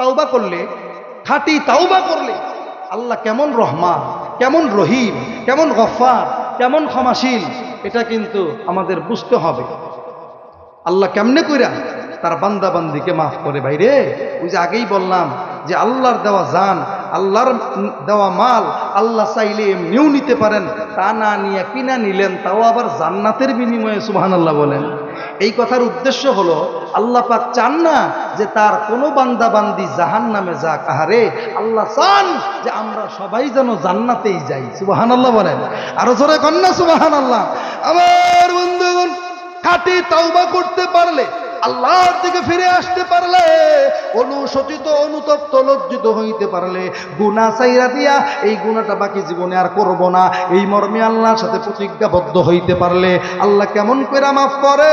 তাওবা করলে, খাঁটি তাওবা করলে আল্লাহ কেমন রহমান, কেমন রহিম, কেমন গফার কেমন ক্ষমাশীল, এটা কিন্তু আমাদের বুঝতে হবে। আল্লাহ কেমনে কইরা তার বান্দাবান্দিকে মাফ করে ভাইরে? ওই যে আগেই বললাম যে আল্লাহর দেওয়া জান আল্লাহর দেওয়া মাল আল্লাহ চাইলে এমনিও নিতে পারেন। তা না নিয়ে কিনা নিলেন, তাও আবার জান্নাতের বিনিময়ে সুবহান আল্লাহ বলেন। এই কথার উদ্দেশ্য হলো, আল্লাহ পাক চান না যে তার কোনো বান্দা বান্দি জাহান নামে যাক। আহারে, আল্লাহ চান যে আমরা সবাই যেন জান্নাতেই যাই সুবাহান আল্লাহ বলেন। আরও জোরে কন্যা সুবাহান আল্লাহ আমার বন্ধুগণ, খাটি তাওবা করতে পারলে আল্লাহর দিকে ফিরে আসতে পারলে, অনুশোচিত, অনুতপ্ত, লজ্জিত হইতে পারলে গুণা চাইরা দিয়া এই গুণাটা বাকি জীবনে আর করব না। এই মর্মে আল্লাহর সাথে প্রতিজ্ঞাবদ্ধ হইতে পারলে আল্লাহ কেমন করে মাফ করে?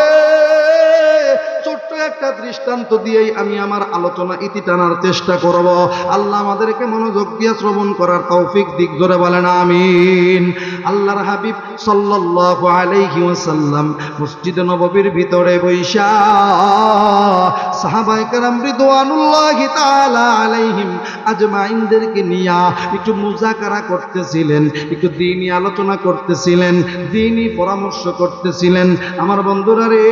একটা দৃষ্টান্ত দিয়েই আমি আমার আলোচনা ইতি টানার চেষ্টা করব। আল্লাহ আমাদেরকে মনোযোগ দিয়ে শ্রবণ করার তৌফিক দিক ধরে বলেন, আমিন। আল্লাহর হাবিব সাল্লাল্লাহু আলাইহি ওয়াসাল্লাম মসজিদ নববীর ভিতরে বৈশা সাহাবায়ে কেরাম রিদওয়ানুল্লাহি তাআলা আলাইহিম আজমাইনদেরকে নিয়া একটু মুজাকারা করতেছিলেন, একটু দিনই আলোচনা করতেছিলেন দিনই পরামর্শ করতেছিলেন। আমার বন্ধুরা রে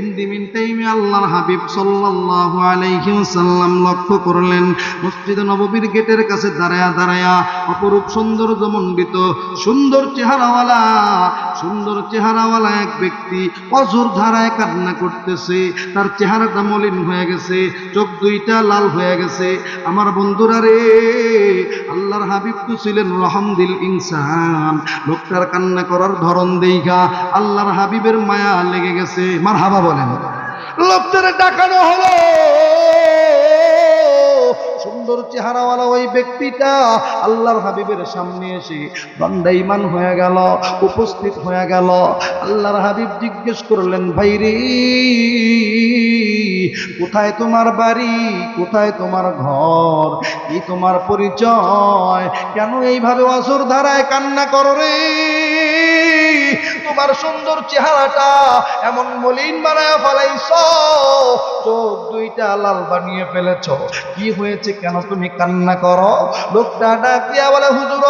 ইন্দিমিন টাইমে আল্লাহর হাবিব সাল্লাল্লাহু আলাইহি ওয়াসাল্লাম লক্ষ্য করলেন, মসজিদ নববীর গেটের কাছে দাঁড়ায়া দাঁড়ায়া অপরূপ সৌন্দর্য মণ্ডিত সুন্দর চেহারাওয়ালা সুন্দর চেহারাওয়ালা এক ব্যক্তি ধারায় কান্না করতেছে। তার চেহারাটা মলিন হয়ে গেছে, চোখ দুইটা লাল হয়ে গেছে। আমার বন্ধুরা রে, আল্লাহর হাবিব তো ছিলেন রহমদিল ইনসান। লোকটার কান্না করার ধরন দেইগা আল্লাহর হাবিবের মায়া লেগে গেছে। মার হাবা বলেন। লোকদের ডাকানো হলো। সুন্দর চেহারাওয়ালা ওই ব্যক্তিটা আল্লাহর হাবিবের সামনে এসে দণ্ডাইমান হয়ে গেল, উপস্থিত হয়ে গেল। আল্লাহর হাবিব জিজ্ঞেস করলেন ভাই রে কোথায় তোমার বাড়ি, কোথায় তোমার ঘর, কি তোমার পরিচয়, কেন এইভাবে অসুর ধারায় কান্না করো রে? তোমার সুন্দর চেহারাটা এমন মলিন বানায় ফেলাইছ, চোখ দুইটা লাল বানিয়ে ফেলেছ। কি হয়েছে কেন তুমি কান্না করো? লোকটা ডাক দিয়া বলে, হুজুর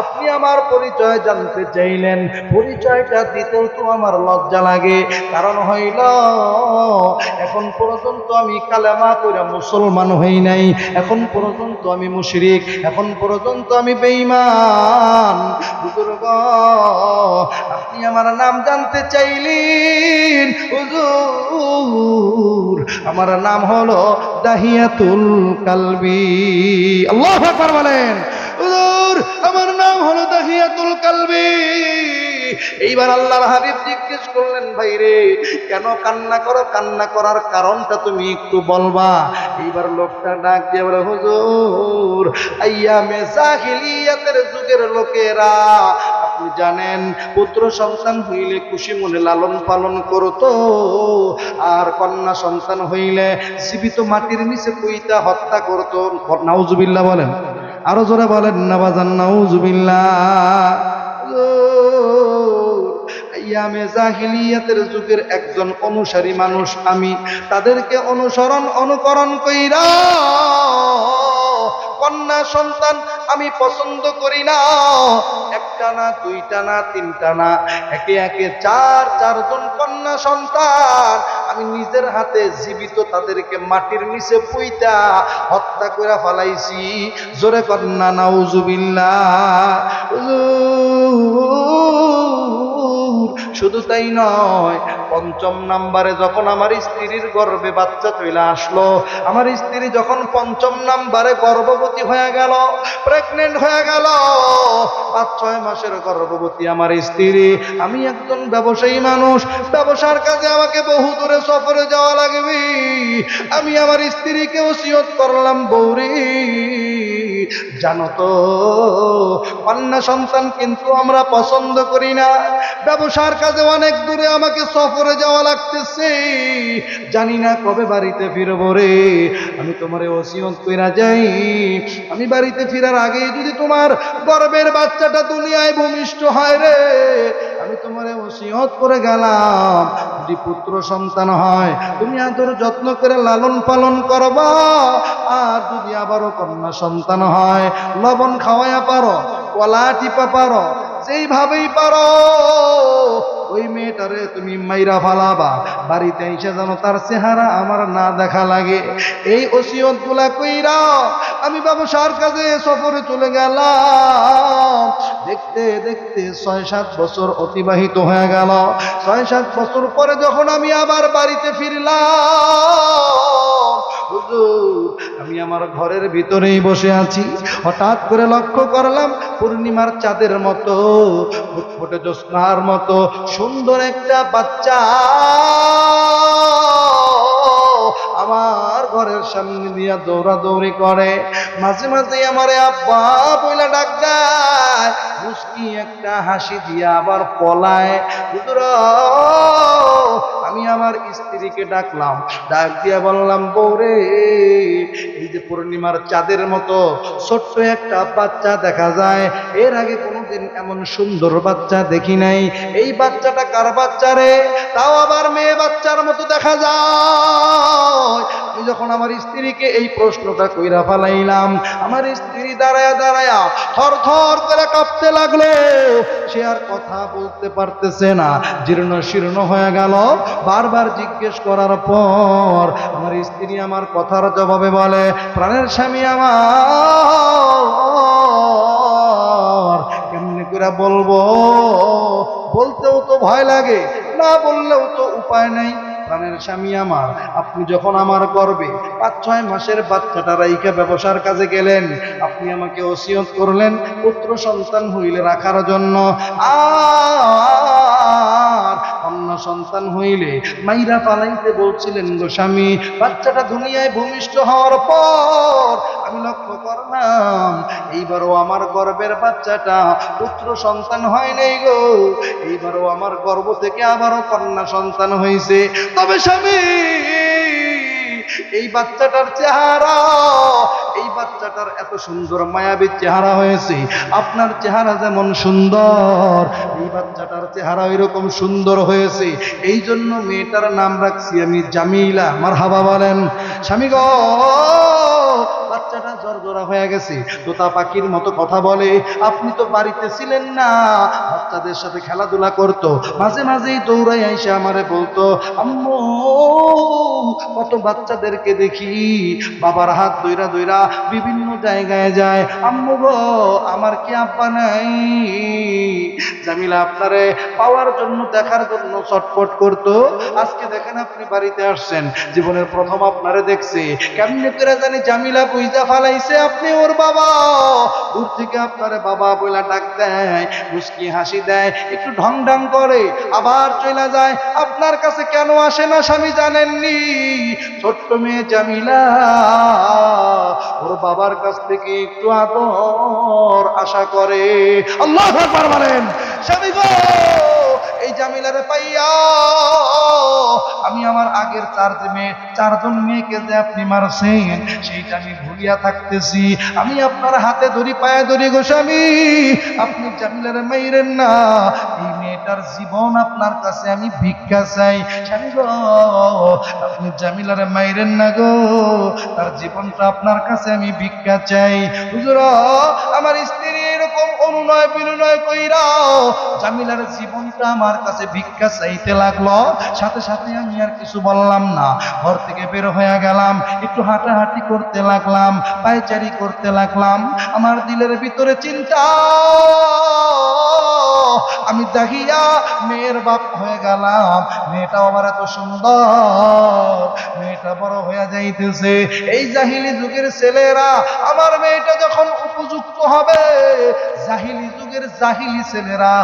আপনি আমার পরিচয় জানতে চাইলেন পরিচয়টা দিতেও তো আমার লজ্জা লাগে। কারণ হইল এখন পর্যন্ত আমি কালেমা করে মুসলমান হই নাই এখন পর্যন্ত আমি মুশরিক এখন পর্যন্ত আমি বেঈমান। হুজুর গো, আপনি আমার নাম জানতে চাইলেন? হুজুর আমার নাম হলো দাহিয়াতুল কালবি। আল্লাহ আকবার বলেন। হুজুর আমার নাম হলো দাহিয়াতুল কালবি। এইবার আল্লাহর হাবিব জিজ্ঞেস করলেন ভাই রে কেন কান্না করো? কান্না করার কারণটা তুমি একটু বলবা। এইবার লোকটা ডাক দিয়ে বলে, হুজুর আইয়ামে জাহিলিয়াতের যুগের লোকেরা, আপনি জানেন, পুত্র সন্তান হইলে খুশি মনে লালন পালন করতো, আর কন্যা সন্তান হইলে জীবিত মাটির নিচে কুইতা হত্যা করতো। নাউজুবিল্লাহ বলেন। আরও জোরে বলেন নাবাজান নাউজুবিল্লাহ। ইয়ামে জাহিলিয়াতের যুগের একজন অনুসারী মানুষ, আমি তাদেরকে অনুসরণ, অনুকরণ কইরা কন্যা সন্তান আমি পছন্দ করি না। একটা না, দুইটা না, তিনটা না, একে একে চার, চারজন কন্যা সন্তান। আমি নিজের হাতে জীবিত তাদেরকে মাটির নিচে পুইতা হত্যা করে ফেলাইছি। জোরে কন্যা, নাউজুবিল্লাহ। শুধু তাই নয় পঞ্চম নাম্বারে যখন আমার স্ত্রীর গর্বে বাচ্চা চলে আসলো, আমার স্ত্রী যখন পঞ্চম নাম্বারে গর্ভবতী হয়ে গেল প্রেগনেন্ট হয়ে গেল, পাঁচ, ছয় মাসের গর্ভবতী আমার স্ত্রী। আমি একজন ব্যবসায়ী মানুষ, ব্যবসার কাজে আমাকে বহু দূরে সফরে যাওয়া লাগবে। আমি আমার স্ত্রীকে ওসিয়ত করলাম বৌরি। জানো তো? কন্যা সন্তান কিন্তু আমরা পছন্দ করি না। ব্যবসার কাজে অনেক দূরে আমাকে সফরে যাওয়া লাগতেছে। জানি না কবে বাড়িতে ফিরবো রে। আমি তোমার ওসিয়ত কইরা যাই। আমি বাড়িতে ফিরার আগেই যদি তোমার গর্বের বাচ্চাটা দুনিয়ায় ভূমিষ্ঠ হয় রে, আমি তোমারে ওসিয়ত করে গেলাম। যদি পুত্র সন্তান হয় তুমি আদর যত্ন করে লালন পালন করবা। আর যদি আবারও কন্যা সন্তান হয়, লবণ খাওয়াইয়া পারো, কলা টিপা পারো, যেইভাবেই পারো ওই মেয়েটারে তুমি মাইরা ফালাবা। বাড়িতে এসে যেন তার চেহারা আমার না দেখা লাগে। এই ওসিয়তগুলা কইরা আমি ব্যবসার কাজে সফরে চলে গেলাম। দেখতে দেখতে ছয় সাত বছর অতিবাহিত হয়ে গেল। ছয় সাত বছর পরে যখন আমি আবার বাড়িতে ফিরলাম আমি আমার ঘরের ভিতরেই বসে আছি। হঠাৎ করে লক্ষ্য করলাম পূর্ণিমার চাঁদের মতো, ফুটফুটে জ্যোৎস্নার মতো সুন্দর একটা বাচ্চা। আমার ঘরের সামনে দিয়া দৌড়াদৌড়ি করে। মাঝে মাঝে আমারে আব্বা বইলা ডাক দেয়। একটা হাসি দিয়া আবার পলায়। হুজুর, আমি আমার স্ত্রীকে ডাকলাম। ডাক দিয়া বললাম বৌরে এই যে পূর্ণিমার চাঁদের মতো ছোট্ট একটা বাচ্চা দেখা যায়। এর আগে কোনোদিন এমন সুন্দর বাচ্চা দেখি নাই। এই বাচ্চাটা কার বাচ্চা রে? তাও আবার মেয়ে বাচ্চার মতো দেখা যায়। আমি যখন আমার স্ত্রীকে এই প্রশ্নটা কইরা ফালাইলাম, আমার স্ত্রী দাঁড়ায়া দাঁড়ায়া থর থর করে কাঁপতে লাগল। সে আর কথা বলতে পারতেছে না, জীর্ণ শীর্ণ হয়ে গেল। বারবার জিজ্ঞেস করার পর আমার স্ত্রী আমার কথার জবাবে বলে, প্রাণের স্বামী আমার। কেমনি করে বলব? বলতেও তো ভয় লাগে, না বললেও তো উপায় নাই। প্রাণের স্বামী আমার, আপনি যখন আমার গর্বে পাঁচ, ছয় মাসের বাচ্চাটা রাইকা ব্যবসার কাজে গেলেন, আপনি আমাকে ওসিয়ত করলেন, পুত্র সন্তান হইলে রাখার জন্য। আর অন্য সন্তান হইলে মাইরা পালাইতে বলছিলেন, গো স্বামী, বাচ্চাটা দুনিয়ায় ভূমিষ্ঠ হওয়ার পর আমি লক্ষ্য করলাম, এইবারও আমার গর্বের বাচ্চাটা পুত্র সন্তান হয় নাই গো। এইবারও আমার গর্ব থেকে আবারও কন্যা সন্তান হয়েছে তবে স্বামী এই বাচ্চাটার চেহারা, এই বাচ্চাটার এত সুন্দর মায়াবী চেহারা হয়েছে। আপনার চেহারা যেমন সুন্দর, এই বাচ্চাটার চেহারা এরকম সুন্দর হয়েছে। এই জন্য মেয়েটার নাম রাখছি আমি জামিলা। আমার হাবা বলেন, স্বামী গো বাচ্চাটা জর্জরা হয়ে গেছে। তোতা পাখির মতো কথা বলে, আপনি তো বাড়িতে ছিলেন না। বাচ্চাদের সাথে খেলাধুলা করতো। মাঝে মাঝেই দৌড়াই এসে আমারে বলতো, আম্মু, কত বাচ্চাদেরকে দেখি। বাবার হাত দইরা দইরা বিভিন্ন জায়গায় যায়। আম্মু গো, আমার কি আব্বা নাই? জামিলা আপনারে পাওয়ার জন্য, দেখার জন্য চটপট করতো। আজকে দেখেন আপনি বাড়িতে আসছেন। জীবনের প্রথম আপনারে দেখছে। কেমনে করে জানি জামিলা বুঝা ফালাইছে, আপনি ওর বাবা। দূর থেকে আপনারে বাবা বইলা ডাক দেয় হাসি দেয়, একটু ঢং ঢং করে, আবার চলে যায়। আপনার কাছে কেন আসে না স্বামী জানেননি? ছোট্ট মেয়ে জামিলা, ওর বাবার কাছ থেকে একটু আদর আশা করে। আল্লাহ বলেন, স্বামী গো! জামিলারে পাইয়া আমি আমার আগের চার মেয়ে চারজন মেয়েকে যে আপনি মারছেন সেইটা আমি ভুলিয়া থাকতেছি। আমি আপনার হাতে ধরি, পায়ে ধরি গোস্বামী আপনি জামিলারে মাইরেন না। এই মেয়েটার জীবন আপনার কাছে আমি ভিক্ষা চাই। স্বামী আপনি জামিলারে মাইরেন না গো। তার জীবনটা আপনার কাছে আমি ভিক্ষা চাই। হুজুর, আমার স্ত্রী এরকম অনুনয় বিনুনয় কইরা জামিলার জীবনটা আমার কাছে ভিক্ষা চাইতে লাগল। সাথে সাথে আমি আর কিছু বললাম না। ঘর থেকে বের হয়ে গেলাম। একটু হাঁটাহাঁটি করতে লাগলাম। পায়চারি করতে লাগলাম। আমার দিলের ভিতরে চিন্তা আমি দেখিয়া মেয়ের বাপ হয়ে গেলাম। মেয়েটা আমার এত সুন্দর। মেয়েটা বড় হয়ে যাইতেছে। এই জাহিলি যুগের ছেলেরা, আমার মেয়েটা যখন উপযুক্ত হবে, জাহিলি যুগের জাহিলি ছেলেরা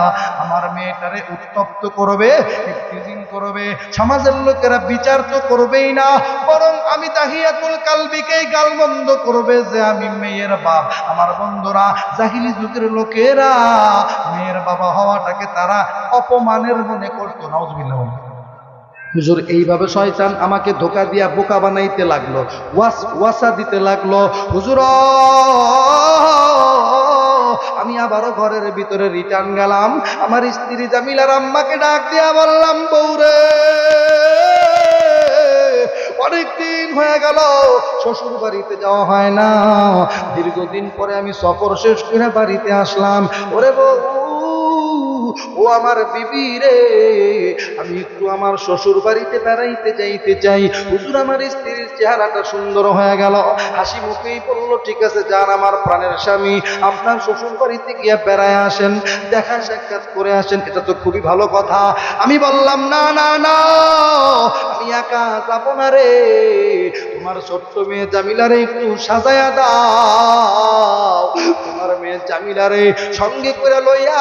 আমার মেয়েটারে উত্তপ্ত করবে একটিজিং করবে, সমাজের লোকেরা বিচার তো করবেই না, বরং আমি তাহিয়াতুল কালবিকেই গালমন্দ করবে যে আমি মেয়ের বাপ। আমার বন্ধুরা, জাহিলি যুগের লোকেরা, মেয়ের বাবা হওয়াটাকে তারা অপমানের মনে করতো। নাউজুবিল্লাহ হুজুর, এইভাবে শয়তান আমাকে ধোকা দিয়া বোকা বানাইতে লাগল, ওয়াস, ওয়াসা দিতে লাগল। হুজুর আমি আবারও ঘরের ভিতরে রিটার্ন গেলাম। আমার স্ত্রী জামিলার আম্মাকে ডাক দিয়া বললাম বৌরে অনেকদিন হয়ে গেল শ্বশুর বাড়িতে যাওয়া হয় না। দীর্ঘদিন পরে আমি সফর শেষ করে বাড়িতে আসলাম। ওরে বউ ও আমার বিবি রে, আমি একটু আমার শ্বশুর বাড়িতে বেড়াইতে যাইতে চাই। হুজুর, আমার স্ত্রীর চেহারাটা সুন্দর হয়ে গেল। হাসি মুখেই বলল, ঠিক আছে, যান আমার প্রাণের স্বামী, আপনার শ্বশুর বাড়িতে গিয়ে বেড়ায় আসেন, দেখা সাক্ষাৎ করে আসেন। এটা তো খুবই ভালো কথা। আমি বললাম, না না না, আমি একা যাব না রে। তোমার ছোট্ট মেয়ে জামিলারে একটু সাজায়া দাও। তোমার মেয়ে জামিলারে সঙ্গে করে লইয়া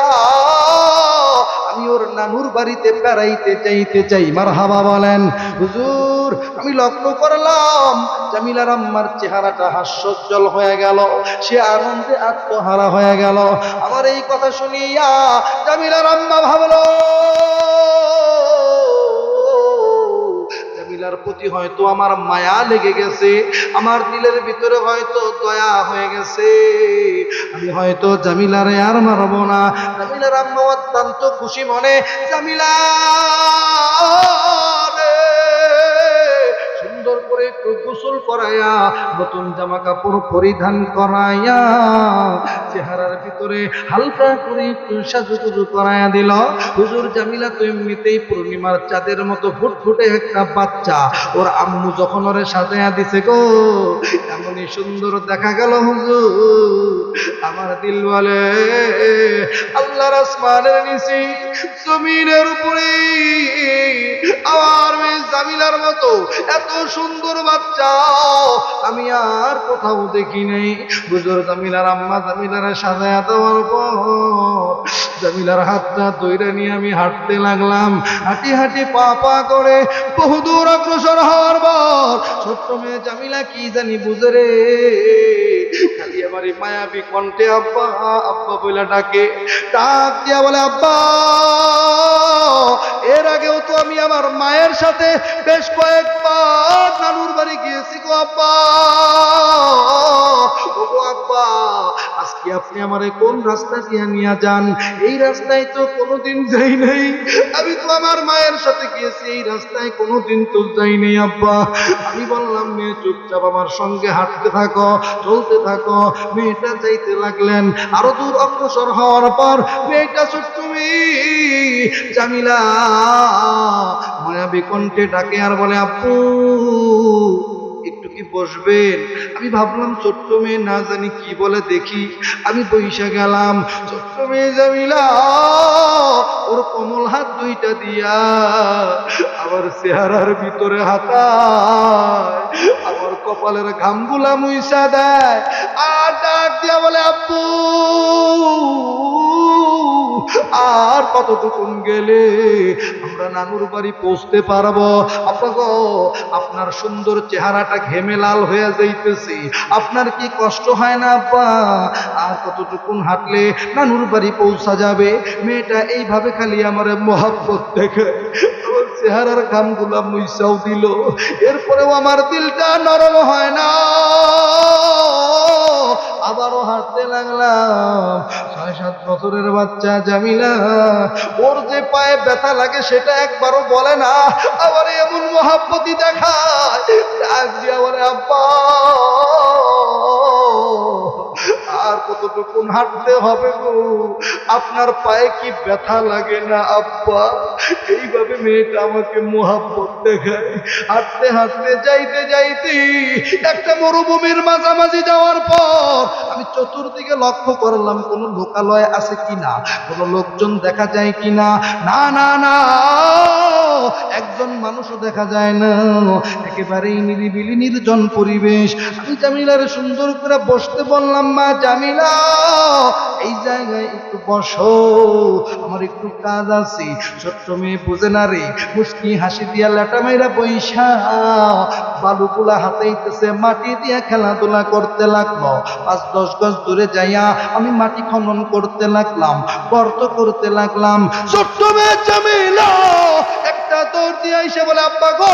আমি ওর নানুর বাড়িতে বেড়াইতে চাইতে চাই মার হাবা বলেন। হুজুর, আমি লক্ষ্য করলাম, জামিলার আম্মার চেহারাটা হাস্যজ্জ্বল হয়ে গেল, সে আনন্দে আত্মহারা হয়ে গেল। আমার এই কথা শুনিয়া জামিলার আম্মা ভাবলো জামিলার প্রতি হয়তো আমার মায়া লেগে গেছে, আমার দিলের ভিতরে হয়তো দয়া হয়ে গেছে। আমি হয়তো জামিলারে আর মারব না। জামিলার আম্মা অত্যন্ত খুশি মনে, জামিলা! একটু গোসল করাইয়া, নতুন জামা কাপড় পরিধান করাইয়া চেহারার ভিতরে হালকা করে একটু সাজুগুজু করাইয়া দিল। হুজুর জামিলা তো এমনিতেই পূর্ণিমার চাঁদের মতো ফুটফুটে একটা বাচ্চা। ওর আম্মু যখন ওরে সাজাইয়া দিছে গো, এমনই সুন্দর দেখা গেল হুজুর। আমার দিল বলে আল্লাহর আসমানের নিচে জমিনের উপরে, আমার জামিলার মতো এত সুন্দর বাচ্চা, আমি আর কোথাও দেখি নাই। বুজুর জামিলার আম্মা দেওয়ার পর জামিলার হাতটা নিয়ে আমি হাঁটতে লাগলাম। হাঁটি হাঁটি পা পা করে বহুদূর অগ্রসর হওয়ার পর ছোট্ট মেয়ে জামিলা কি জানি বুঝরে রে? খালি আমার কণ্ঠে আব্বা আব্বা ডাকে, ডাক দিয়া বলে, আব্বা, এর আগেও তো আমি আমার মায়ের সাথে বেশ কয়েকবার নানুর বাড়ি গিয়েছি গো আব্বা, আজকে আপনি আমারে কোন রাস্তা দিয়ে নিয়ে যান? এই রাস্তায় তো কোনোদিন যাই নাই। আমি তো আমার মায়ের সাথে গিয়েছি, এই রাস্তায় কোনোদিন তো যাই নাই আব্বা। আমি বললাম, মেয়ে, চুপচাপ আমার সঙ্গে হাঁটতে থাকো, চলতে থাকো। মেয়েটা চাইতে লাগলেন, আরও দূর অগ্রসর হওয়ার পর, মেয়েটা ছোট্ট মেয়ে জামিলা। মায়াবী কণ্ঠে ডাকে আর বলে, আপু বসবেন। আমি ভাবলাম, ছোট্ট মেয়ে না জানি কি বলে দেখি। আমি বইসা গেলাম, ছোট্ট মেয়ে জামিলা, ওর কমল হাত দুইটা দিয়া। আমার চেহারার ভিতরে হাতায় আমার কপালের ঘামগুলা মুইসা দেয়। আর ডাক দিয়া বলে, আব্বু! আর কতটুকুন গেলে আমরা নানুর বাড়ি পৌঁছতে পারব? আপনার সুন্দর চেহারাটা ঘেমে লাল হয়ে যাইতেছে। আপনার কি কষ্ট হয় না, আব্বা? আর কতটুকুন হাঁটলে নানুর বাড়ি পৌঁছা যাবে? মেয়েটা এইভাবে খালি আমার মহাব্বত দেখে আমার চেহারার ঘামগুলা মুইসাও দিল। এরপরেও আমার দিলটা নরম হয় না। আবারও হাঁটতে লাগলাম। সাড়ে সাত বছরের বাচ্চা জামিলা। ওর যে পায়ে ব্যথা লাগে সেটা একবারও বলে না। আবার এমন মহাপতি দেখায়। ডাক আবার আব্বা। আর কতটুকুন হাঁটতে হবে গো? আপনার পায়ে কি ব্যথা লাগে না, আব্বা? এইভাবে মেয়েটা আমাকে মোহাব্বত দেখায়। হাঁটতে হাঁটতে, যাইতে যাইতে, একটা মরুভূমির মাঝামাঝি যাওয়ার পর আমি চতুর্দিকে লক্ষ্য করলাম, কোনো লোকালয় আছে কিনা? কোনো লোকজন দেখা যায় কিনা? না না না। একজন মানুষও দেখা যায় না। একেবারেই নিরিবিলি নির্জন পরিবেশ। আমি জামিলার সুন্দর করে বসতে বললাম, মা জামিলা, এই জায়গায় একটু বসো। আমার একটু কাজ আছে। ছোট্ট মেয়ে বুঝে না রে মুস্কি হাসি দিয়া লেটা মেয়েরা বৈশা বালুগুলা হাতেইতেছে, মাটি দিয়া খেলাধুলা করতে লাগল। পাঁচ, দশ গজ দূরে যাইয়া আমি মাটি খনন করতে লাগলাম, গর্ত করতে লাগলাম। ছোট্ট মেয়ে জামিলা দৌড় দিয়ে এসে বলে, আব্বা গো,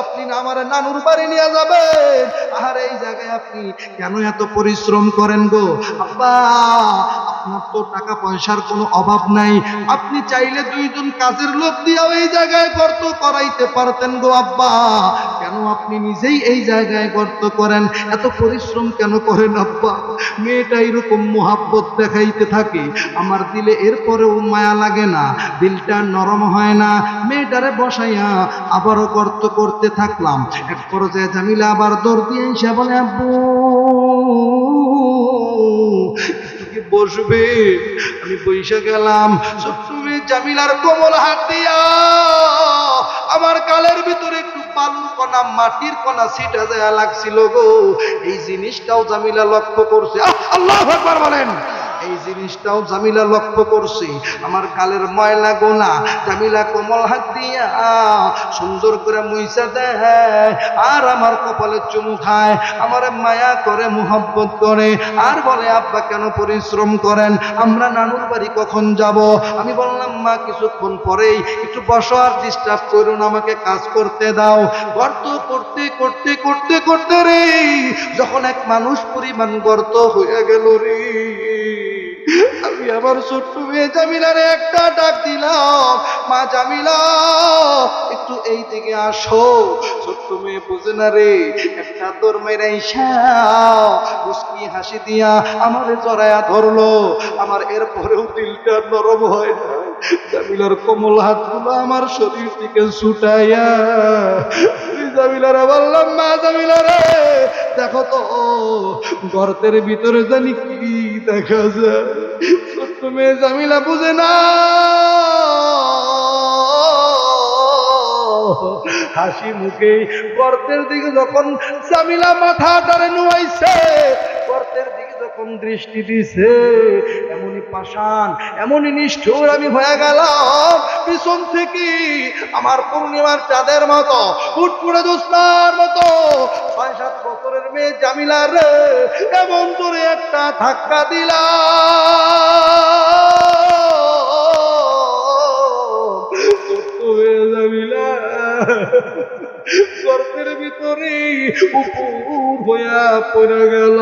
আপনি না আমার নানুর বাড়ি নিয়ে যাবেন? আর এই জায়গায় আপনি কেন এত পরিশ্রম করেন গো? আব্বা, আপনার তো টাকা পয়সার কোনো অভাব নাই। আপনি চাইলে দুইজন কাজের লোক দিয়েও এই জায়গায় গর্ত করাইতে পারতেন গো, আব্বা। কেন আপনি নিজেই এই জায়গায় গর্ত করেন? এত পরিশ্রম কেন করেন, আব্বা? মেয়েটা এরকম মোহাব্বত দেখাইতে থাকে। আমার দিলে এরপরেও মায়া লাগে না। দিলটা নরম হয় না। মেয়েটারে বসাইয়া আবারও গর্ত করতে থাকলাম। এক পর্যায়ে জামিলা আবার দৌড় দিয়ে এসে বলে, আব্বু বসবে? আমি বইসে গেলাম। তুমি জামিলার কোমল হাত দিয়া, আমার কালের ভিতরে একটু বালুর কণা, মাটির কণা সিটা দেয়া লাগছিল গো। এই জিনিসটাও জামিলা লক্ষ্য করছে। আল্লাহ একবার বলেন। এই জিনিসটাও জামিলা লক্ষ্য করছে। আমার কালের ময়লা গোনা, জামিলা কোমল হাত দিয়া সুন্দর করে মুইসা দেয় আর আমার কপালে চুমু খায়, আমার মায়া করে, মুহব্বত করে, আর বলে, আব্বা, কেন পরিশ্রম করেন? আমরা নানুর বাড়ি কখন যাব? আমি বললাম, মা, কিছুক্ষণ পরেই, একটু বসো আর ডিস্টার্ব করুন, আমাকে কাজ করতে দাও। গর্ত করতে করতে করতে করতে রে, যখন এক মানুষ পরিমাণ গর্ত হয়ে গেল রে। আমি আমার ছোট্ট মেয়ে জামিলারে একটা ডাক দিলাম। মা জামিলা, একটু এই দিকে আসো। ছোট্ট মেয়ে বুঝে না রে, একটা তোর মেরে মুস্কি হাসি দিয়া আমারে জড়ায়া ধরলো। আমার এরপরেও দিলটা নরম হয় না জামিলার কোমল হাতগুলো আমার শরীর থেকে ছুটাইয়া জামিলারে বললাম, মা জামিলা রে দেখো তো, গর্তের ভিতরে জানি কি দেখা যায়। মেয়ে জামিলা বুঝে না হাসি মুখে গর্তের দিকে যখন জামিলা মাথা তারে নুয়াইছে গর্তের দিকে যখন দৃষ্টি দিছে, এমনই পাষাণ, এমনই নিষ্ঠুর আমি হয়ে গেলাম। পিছন থেকে আমার পূর্ণিমার চাঁদের মতো, ফুটফুটে দোস্তার মতো ছয় সাত বছরের মেয়ে জামিলা রে, এমন জোরে একটা ধাক্কা দিলাম জামিলা, গর্তের ভিতরে উপর হইয়া পড়ে গেল।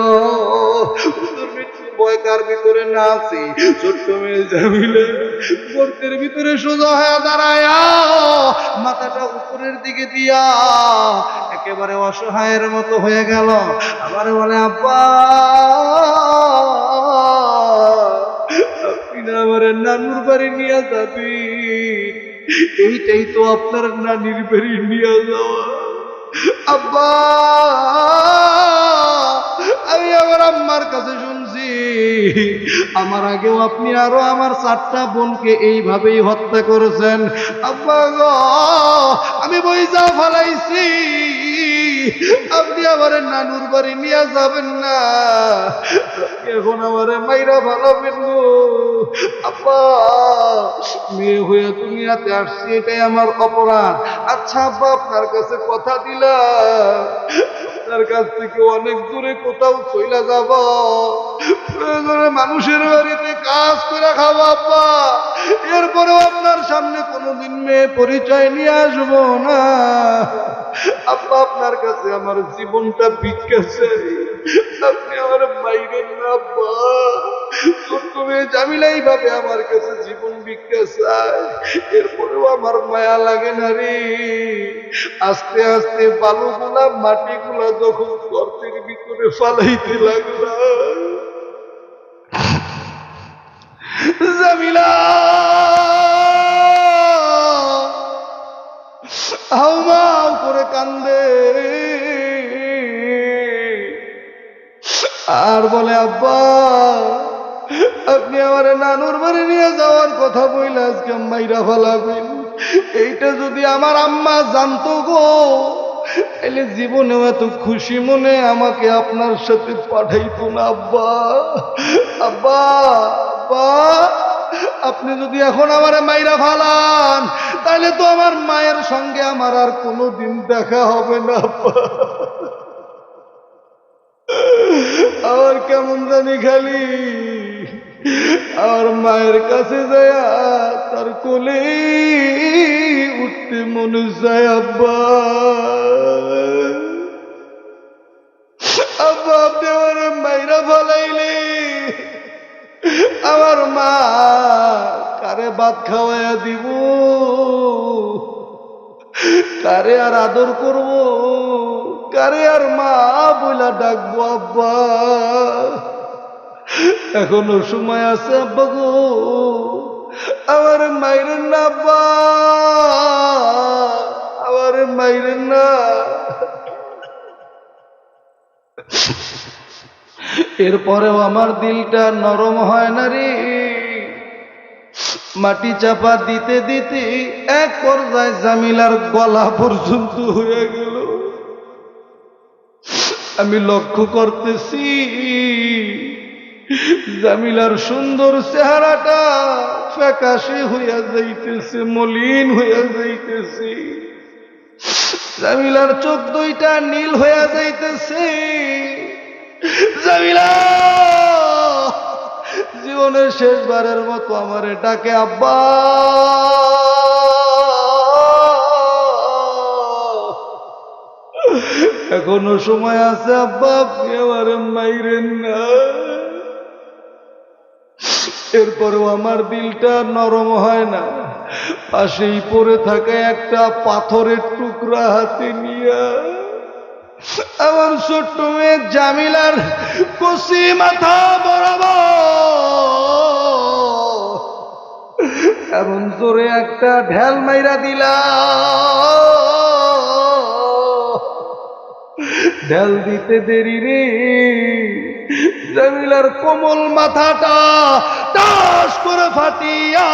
ভিতরে সোজা হয়ে দাঁড়ায়া, মাথাটা উপরের দিকে দিয়া একেবারে অসহায়ের মতো হয়ে গেল। আবার বলে, আব্বা আমার নানুর বাড়ি নিয়ে যাবি এইটাই তো আপনার নানির বাড়ি নিয়ে যাওয়া। আব্বা, আমি আমার আম্মার কাছে শুনছি। আমার আগেও আপনি আরও আমার চারটা বোনকে এইভাবেই হত্যা করেছেন। আব্বা গো, আমি বইজা ফালাইছি। আপনি আমার নানুর বাড়ি নিয়ে যাবেন না। এখন আমার মাইরা ভালাবেন গো। আব্বা, মেয়ে হয়ে দুনিয়াতে আসছি, এটাই আমার অপরাধ। আচ্ছা আব্বা, আপনার কাছে কথা দিলাম। আপনার কাছ থেকে অনেক দূরে কোথাও চইলা যাব। প্রয়োজনে মানুষের বাড়িতে কাজ করে খাব আব্বা। এরপরেও আপনার সামনে কোনোদিন মেয়ে পরিচয় নিয়ে আসব না। আব্বা আপনার কাছে আমার জীবনটা ভিক্ষা আপনি আমার বাইরের না, আব্বা। মেয়ে জামিলা এইভাবে আমার কাছে জীবন ভিক্ষা এরপরেও আমার মায়া লাগে না রে। আস্তে আস্তে বালুগুলা, মাটিগুলা যখন গর্তের ভিতরে ফালাইতে লাগলাম জামিলা হাউমাউ করে কান্দে। আর বলে, আব্বা, আপনি আমার নানুর বাড়ি নিয়ে যাওয়ার কথা বইলে আজকে মাইরা ফেলাবেন। এইটা যদি আমার আম্মা জানতো গো তাহলে জীবনেও এত খুশি মনে আমাকে আপনার সাথে পাঠাইতো না, আব্বা। আব্বা আব্বা, আপনি যদি এখন আমার মাইরা ফালান তাহলে তো আমার মায়ের সঙ্গে আমার আর কোনো দিন দেখা হবে না। আমার কেমন জানি খালি আর মায়ের কাছে যায় তার কোলে উঠতে মনে যায় আব্বা। আব্বা, আপনি আমার মাইরা ফলাইলে ভাত খাওয়াইয়া দিব। কারে আর আদর করব? কারে আর মা বইলা ডাকবো, আব্বা? এখনও সময় আছে, আব্বা গো। আমার মাইরেন না, আব্বা। আমার মাইরেন না। এরপরেও আমার দিলটা নরম হয় না রে। মাটি চাপা দিতে দিতে এক পর্যায়ে জামিলার গলা পর্যন্ত হয়ে গেল। আমি লক্ষ্য করতেছি, জামিলার সুন্দর চেহারাটা ফ্যাকাশে হইয়া যাইতেছে, মলিন হইয়া যাইতেছে। জামিলার চোখ দুইটা নীল হইয়া যাইতেছে। জামিলা! জীবনের শেষবারের মতো আমার ডাকে, আব্বা! এখনও সময় আছে, আব্বা, আপনি আমারে মাইরেন না। এরপরেও আমার দিলটা নরম হয় না। পাশেই পড়ে থাকা একটা পাথরের টুকরা হাতে নিয়া আমার ছোট্ট মেয়ে জামিলার কষি মাথা বরাবর। এমন জোরে একটা ঢেল মাইরা দিলা। ঢেল দিতে দেরি রে। জামিলার কোমল মাথাটা টাস করে ফাটিয়া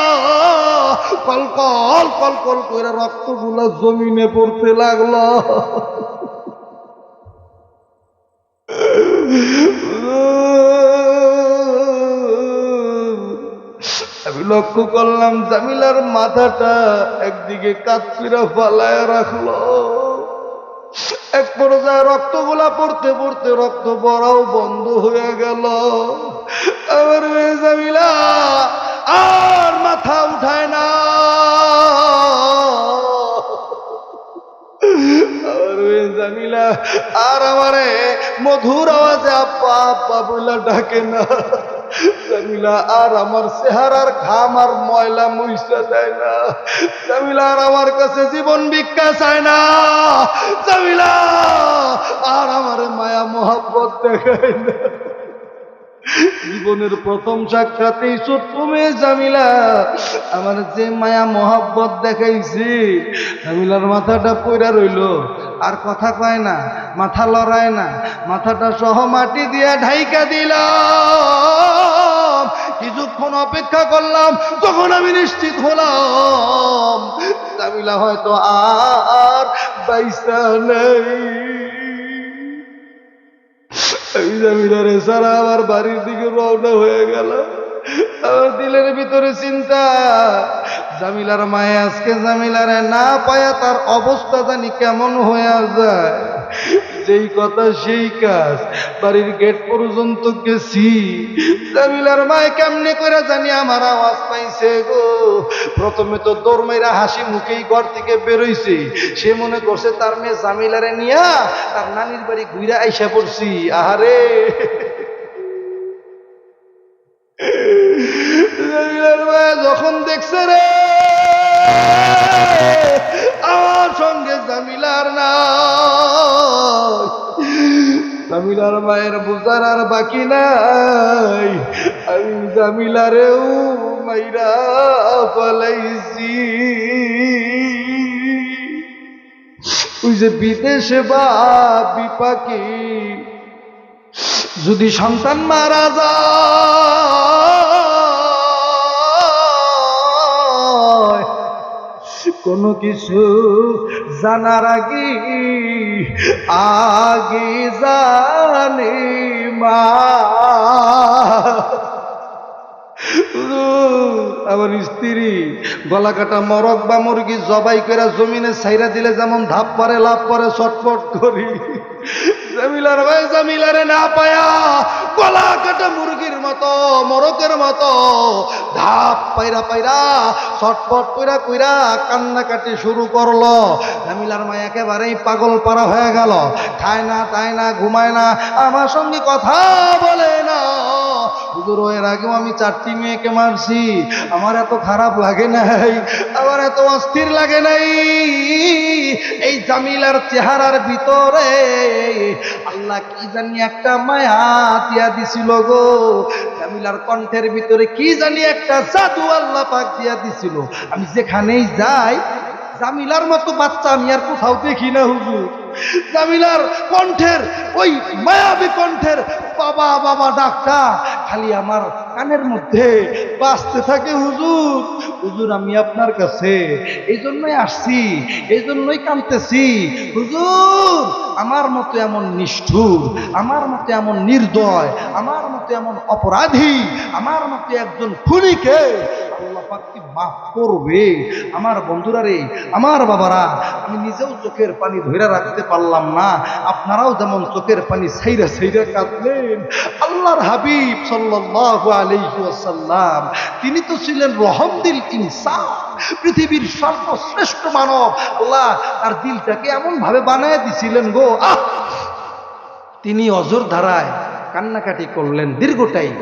কল কল কল কল করে রক্তগুলো জমিনে পড়তে লাগল। আমি লক্ষ্য করলাম জামিলার মাথাটা একদিকে কাতপিরা ফালায় রাখল। এক পর্যায়ে রক্তগুলা পড়তে পড়তে রক্ত পড়াও বন্ধ হয়ে গেল। আমার জামিলা, আর মাথা উঠায় না। আমার জামিলা। আর আমারে মধুর আওয়াজে আপা আপা বইলা ডাকে না। জামিলা, আর আমার চেহারার ঘাম আর ময়লা মুইসা দেয় না। জামিলা, আর আমার কাছে জীবন ভিক্ষা চায় না। জামিলা, আর আমার মায়া মহাব্বত দেখায় না। জীবনের প্রথম সাক্ষাতেই ছোট্ট মেয়ে জামিলা, আমার যে মায়া মহাব্বত দেখাইছে, জামিলার মাথাটা পইরা রইল। আর কথা কয় না, মাথা লড়ায় না, মাথাটা সহ মাটি দিয়া ঢাইকা দিলাম। কিছুক্ষণ অপেক্ষা করলাম, তখন আমি নিশ্চিত হলাম, জামিলা হয়তো আর বাইসা নাই। আমি জামিলারে সারা আমার বাড়ির দিকে রওনা হয়ে গেল আমার দিলের ভিতরে চিন্তা, জামিলার মায়ে আজকে জামিলারে না পায়া তার অবস্থা জানি কেমন হয়ে যায়। যেই কথা সেই কাজ। বাড়ির গেট পর্যন্ত গেছি। জামিলার মায়ে কেমনে করে জানি আমার আওয়াজ পাইছে গো। প্রথমে তো দৌড় মাইরা হাসি মুখেই ঘর থেকে বেরোইছে। সে মনে করছে তার মেয়ে জামিলারে নিয়া তার নানির বাড়ি ঘুরে আইসা পড়ছি। আহারে! জামিলার মায়া যখন দেখছে রে আমার সঙ্গে জামিলার না। জামিলার মায়ের বুঝার আর বাকি নাই। আমি জামিলারেও মাইরা পালাইছি ওই যে বিদেশে বা বিপাকি যদি সন্তান মারা যায়, কোনো কিছু জানার আগে আগে জানি মা। আমার স্ত্রী গলা কাটা মরক বা মুরগি জবাই করে জমিনে ছাইরা দিলে যেমন ধাপ পরে লাভ পরে, ছটফট করি। জামিলার ভাই জামিলারে না পায়া গলা কাটা মুরগির মতো, মোরকের মতো, ধাপ পাইরা পাইরা, ছটফট কইরা কইরা কান্নাকাটি শুরু করল। জামিলার মা একেবারেই পাগল পারা হয়ে গেল। খায় না তাই না, ঘুমায় না। আমার সঙ্গে কথা বলে হুজুর এর আগেও আমি চারটি মেয়েকে মারছি। আমার এত খারাপ লাগে নাই, আমার এত অস্থির লাগে নাই। এই জামিলার চেহারার ভিতরে আল্লাহ কি জানি একটা মায়া দিয়া দিছিল গো। জামিলার কণ্ঠের ভিতরে কি জানি একটা জাদু আল্লাহ পাক দিয়া দিছিল। আমি যেখানেই যাই জামিলার মতো বাচ্চা আমি আর কোথাও দেখি না, হুজুর। জামিলার কণ্ঠের, ওই মায়াবী কণ্ঠের বাবা বাবা ডাকটা খালি আমার কানের মধ্যে বাঁচতে থাকে, হুজুর। হুজুর, আমি আপনার কাছে এই জন্যই আসছি এই জন্যই কাঁদতেছি হুজুর, আমার মতো এমন নিষ্ঠুর, আমার মতো এমন নির্দয়, আমার মতো এমন অপরাধী, আমার মতো একজন খুনিকে আল্লাহ মাফ করবে। আমার বন্ধুরা রে, আমার বাবারা, আমি নিজেও চোখের পানি ধরে রাখতে পারলাম না। আপনারাও যেমন চোখের পানি সাইরা সাইরা কাঁদলেন, আল্লাহর হাবিব সাল্লাল্লাহু আলাইহি ওয়াসাল্লাম, তিনি তো ছিলেন রহমদিল ইনসান, পৃথিবীর সর্বশ্রেষ্ঠ মানব। আল্লাহ তার দিলটাকে এমন ভাবে বানায় দিছিলেন গো। আহ! তিনি অজর ধারায় কান্নাকাটি করলেন দীর্ঘটাই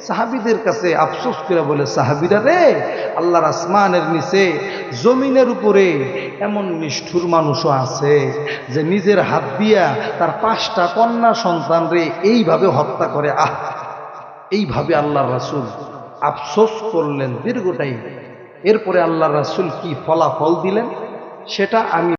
সাহাবিদের কাছে আফসোস করে বলে, সাহাবিরা রে, আল্লাহর আসমানের নিচে, জমিনের উপরে এমন নিষ্ঠুর মানুষও আছে যে নিজের হাত দিয়া তার পাঁচটা কন্যা সন্তান রে এইভাবে হত্যা করে। আহ, এইভাবে আল্লাহ রাসুল আফসোস করলেন দীর্ঘটাই। এরপরে আল্লাহ রাসুল কি ফলাফল দিলেন? সেটা আমি